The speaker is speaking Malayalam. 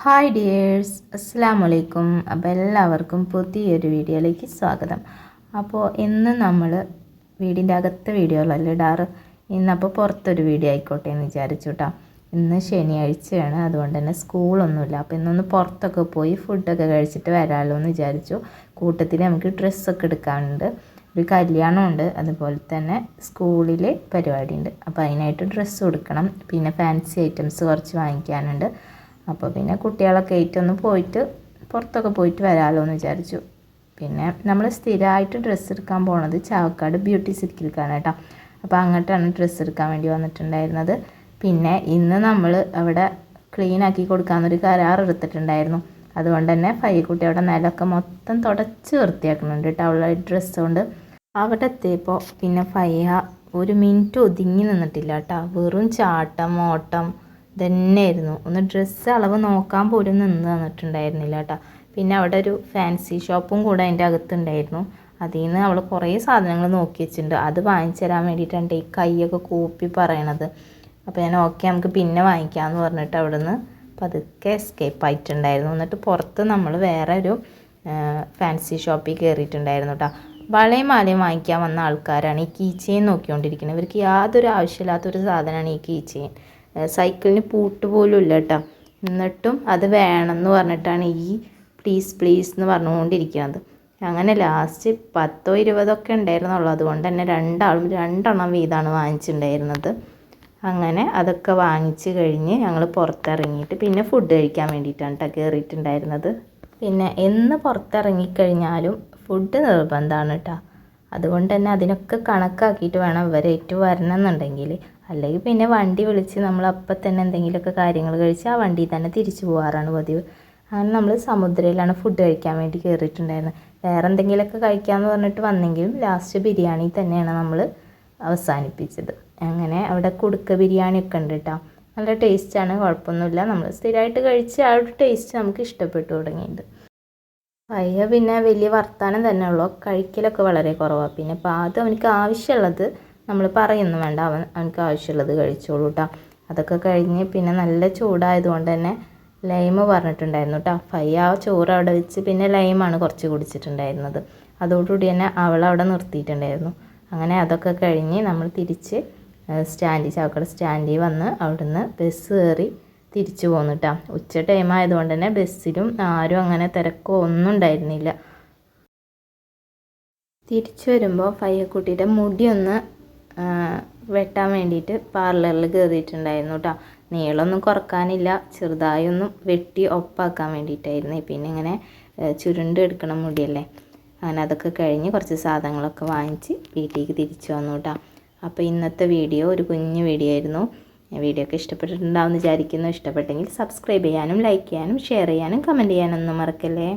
ഹായ് ഡിയേഴ്സ് അസ്സാം വലൈക്കും അപ്പോൾ എല്ലാവർക്കും പുതിയൊരു വീഡിയോയിലേക്ക് സ്വാഗതം. അപ്പോൾ ഇന്ന് നമ്മൾ വീടിന്റെ അകത്തെ വീഡിയോകളല്ല ഇടാറ്? ഇന്നപ്പോൾ പുറത്തൊരു വീഡിയോ ആയിക്കോട്ടെ എന്ന് വിചാരിച്ചു കേട്ടോ ഇന്ന് ശനിയാഴ്ചയാണ് അതുകൊണ്ട് തന്നെ സ്കൂളൊന്നുമില്ല. അപ്പോൾ ഇന്നൊന്ന് പുറത്തൊക്കെ പോയി ഫുഡൊക്കെ കഴിച്ചിട്ട് വരാമല്ലോ എന്ന് വിചാരിച്ചു. കൂട്ടത്തിൽ നമുക്ക് ഡ്രസ്സൊക്കെ എടുക്കാനുണ്ട്. ഒരു കല്യാണമുണ്ട് അതുപോലെ തന്നെ സ്കൂളിൽ പരിപാടിയുണ്ട്. അപ്പോൾ അതിനായിട്ട് ഡ്രസ്സ് കൊടുക്കണം. പിന്നെ ഫാൻസി ഐറ്റംസ് കുറച്ച് വാങ്ങിക്കാനുണ്ട്. അപ്പോൾ പിന്നെ കുട്ടികളൊക്കെ ആയിട്ടൊന്ന് പോയിട്ട് പുറത്തൊക്കെ പോയിട്ട് വരാമല്ലോ എന്ന് വിചാരിച്ചു. പിന്നെ നമ്മൾ സ്ഥിരമായിട്ട് ഡ്രസ്സ് എടുക്കാൻ പോണത് ചാവക്കാട് ബ്യൂട്ടി സിൽക്കിൽക്കാണ് കേട്ടോ. അപ്പോൾ അങ്ങോട്ടാണ് ഡ്രസ്സ് എടുക്കാൻ വേണ്ടി വന്നിട്ടുണ്ടായിരുന്നത്. പിന്നെ ഇന്ന് നമ്മൾ അവിടെ ക്ലീൻ ആക്കി കൊടുക്കാമെന്നൊരു കരാർ എടുത്തിട്ടുണ്ടായിരുന്നു. അതുകൊണ്ട് തന്നെ ഫയ്യക്കുട്ടി അവിടെ നിലമൊക്കെ മൊത്തം തുടച്ച് വൃത്തിയാക്കുന്നുണ്ട് കേട്ടോ അവളുടെ ഡ്രസ്സ് കൊണ്ട്. അവിടെ എത്തിയപ്പോൾ പിന്നെ ഫയ്യ ഒരു മിനിറ്റ് ഒതുങ്ങി നിന്നിട്ടില്ല കേട്ടോ. വെറും ചാട്ടം ഓട്ടം തന്നെയായിരുന്നു. ഒന്ന് ഡ്രസ്സ് അളവ് നോക്കാൻ പോലും നിന്ന് തന്നിട്ടുണ്ടായിരുന്നില്ല കേട്ടോ പിന്നെ അവിടെ ഒരു ഫാൻസി ഷോപ്പും കൂടെ അതിന്റെ അകത്തുണ്ടായിരുന്നു. അതിൽ നിന്ന് അവൾ കുറേ സാധനങ്ങൾ നോക്കി വെച്ചിട്ടുണ്ട്. അത് വാങ്ങിച്ചു തരാൻ വേണ്ടിയിട്ടാണ് ഈ കൈയൊക്കെ കൂപ്പി പറയണത്. അപ്പോൾ ഞാൻ ഓക്കെ നമുക്ക് പിന്നെ വാങ്ങിക്കാമെന്ന് പറഞ്ഞിട്ട് അവിടെ നിന്ന് പതുക്കെ എസ്കേപ്പ് ആയിട്ടുണ്ടായിരുന്നു. എന്നിട്ട് പുറത്ത് നമ്മൾ വേറെ ഒരു ഫാൻസി ഷോപ്പിൽ കയറിയിട്ടുണ്ടായിരുന്നു കേട്ടോ വളയും മാലയും വാങ്ങിക്കാൻ വന്ന ആൾക്കാരാണ് ഈ കീ നോക്കിക്കൊണ്ടിരിക്കുന്നത്. ഇവർക്ക് യാതൊരു ആവശ്യമില്ലാത്തൊരു സാധനമാണ് ഈ കീ സൈക്കിളിന് പൂട്ട് പോലും ഇല്ല കേട്ടോ എന്നിട്ടും അത് വേണമെന്ന് പറഞ്ഞിട്ടാണ് ഈ പ്ലീസ് പ്ലീസ് എന്ന് പറഞ്ഞുകൊണ്ടിരിക്കുന്നത്. അങ്ങനെ ലാസ്റ്റ് പത്തോ ഇരുപതോ ഒക്കെ ഉണ്ടായിരുന്നുള്ളൂ. അതുകൊണ്ട് തന്നെ രണ്ടാളും രണ്ടെണ്ണം വീതമാണ് വാങ്ങിച്ചിട്ടുണ്ടായിരുന്നത്. അങ്ങനെ അതൊക്കെ വാങ്ങിച്ച് കഴിഞ്ഞ് ഞങ്ങൾ പുറത്തിറങ്ങിയിട്ട് പിന്നെ ഫുഡ് കഴിക്കാൻ വേണ്ടിയിട്ടാണ് കേട്ടോ കയറിയിട്ടുണ്ടായിരുന്നത് പിന്നെ എന്ന് പുറത്തിറങ്ങിക്കഴിഞ്ഞാലും ഫുഡ് നിർബന്ധമാണ് കേട്ടോ അതുകൊണ്ട് തന്നെ അതിനൊക്കെ കണക്കാക്കിയിട്ട് വേണം ഇവരേറ്റ് വരണമെന്നുണ്ടെങ്കിൽ അല്ലെങ്കിൽ പിന്നെ വണ്ടി വിളിച്ച് നമ്മൾ അപ്പം തന്നെ എന്തെങ്കിലുമൊക്കെ കാര്യങ്ങൾ കഴിച്ച് ആ വണ്ടിയിൽ തന്നെ തിരിച്ചു പോകാറാണ് പതിവ്. അങ്ങനെ നമ്മൾ സമുദ്രയിലാണ് ഫുഡ് കഴിക്കാൻ വേണ്ടി കയറിയിട്ടുണ്ടായിരുന്നത് വേറെ എന്തെങ്കിലുമൊക്കെ കഴിക്കാമെന്ന് പറഞ്ഞിട്ട് വന്നെങ്കിലും ലാസ്റ്റ് ബിരിയാണി തന്നെയാണ് നമ്മൾ അവസാനിപ്പിച്ചത്. അങ്ങനെ അവിടെ കുടുക്ക ബിരിയാണി ഒക്കെ ഉണ്ട് കേട്ടോ നല്ല ടേസ്റ്റാണ് കുഴപ്പമൊന്നുമില്ല. നമ്മൾ സ്ഥിരമായിട്ട് കഴിച്ച് ആ ഒരു ടേസ്റ്റ് നമുക്ക് ഇഷ്ടപ്പെട്ടു തുടങ്ങിയിട്ടുണ്ട്. പയ്യ പിന്നെ വലിയ വർത്തമാനം തന്നെ ഉള്ളൂ. കഴിക്കലൊക്കെ വളരെ കുറവാണ് പിന്നെ ആദ്യം അവനക്ക് ആവശ്യമുള്ളത് നമ്മൾ പറയുന്നു വേണ്ട അവൻ അവനക്ക് ആവശ്യമുള്ളത് കഴിച്ചോളൂ കേട്ടോ അതൊക്കെ കഴിഞ്ഞ് പിന്നെ നല്ല ചൂടായതുകൊണ്ട് തന്നെ ലൈമ് പറഞ്ഞിട്ടുണ്ടായിരുന്നു കേട്ടോ ഫൈ ആ ചോറ് അവിടെ വെച്ച് പിന്നെ ലൈമാണ് കുറച്ച് കുടിച്ചിട്ടുണ്ടായിരുന്നത്. അതോടുകൂടി തന്നെ അവളവിടെ നിർത്തിയിട്ടുണ്ടായിരുന്നു. അങ്ങനെ അതൊക്കെ കഴിഞ്ഞ് നമ്മൾ തിരിച്ച് സ്റ്റാൻഡിൽ ചാവക്കട സ്റ്റാൻഡിൽ വന്ന് അവിടുന്ന് ബസ് കയറി തിരിച്ചു പോന്നു കേട്ടോ ഉച്ച ടൈം ആയതുകൊണ്ട് തന്നെ ബസ്സിലും ആരും അങ്ങനെ തിരക്കോ ഒന്നും ഉണ്ടായിരുന്നില്ല. തിരിച്ചു വരുമ്പോൾ ഫയ്യക്കുട്ടിയുടെ മുടിയൊന്ന് വെട്ടാൻ വേണ്ടിയിട്ട് പാർലറിൽ കയറിയിട്ടുണ്ടായിരുന്നു കേട്ടോ നീളമൊന്നും കുറക്കാനില്ല. ചെറുതായി ഒന്നും വെട്ടി ഒപ്പാക്കാൻ വേണ്ടിയിട്ടായിരുന്നു. പിന്നെ ഇങ്ങനെ ചുരുണ്ട് എടുക്കണ മുടിയല്ലേ. അങ്ങനെ അതൊക്കെ കഴിഞ്ഞ് കുറച്ച് സാധനങ്ങളൊക്കെ വാങ്ങിച്ച് വീട്ടിലേക്ക് തിരിച്ചു വന്നു കേട്ടോ അപ്പോൾ ഇന്നത്തെ വീഡിയോ ഒരു കുഞ്ഞു വീഡിയോ ആയിരുന്നു. വീഡിയോ ഒക്കെ ഇഷ്ടപ്പെട്ടിട്ടുണ്ടാവും വിചാരിക്കുന്നു. ഇഷ്ടപ്പെട്ടെങ്കിൽ സബ്സ്ക്രൈബ് ചെയ്യാനും ലൈക്ക് ചെയ്യാനും ഷെയർ ചെയ്യാനും കമന്റ് ചെയ്യാനൊന്നും മറക്കല്ലേ.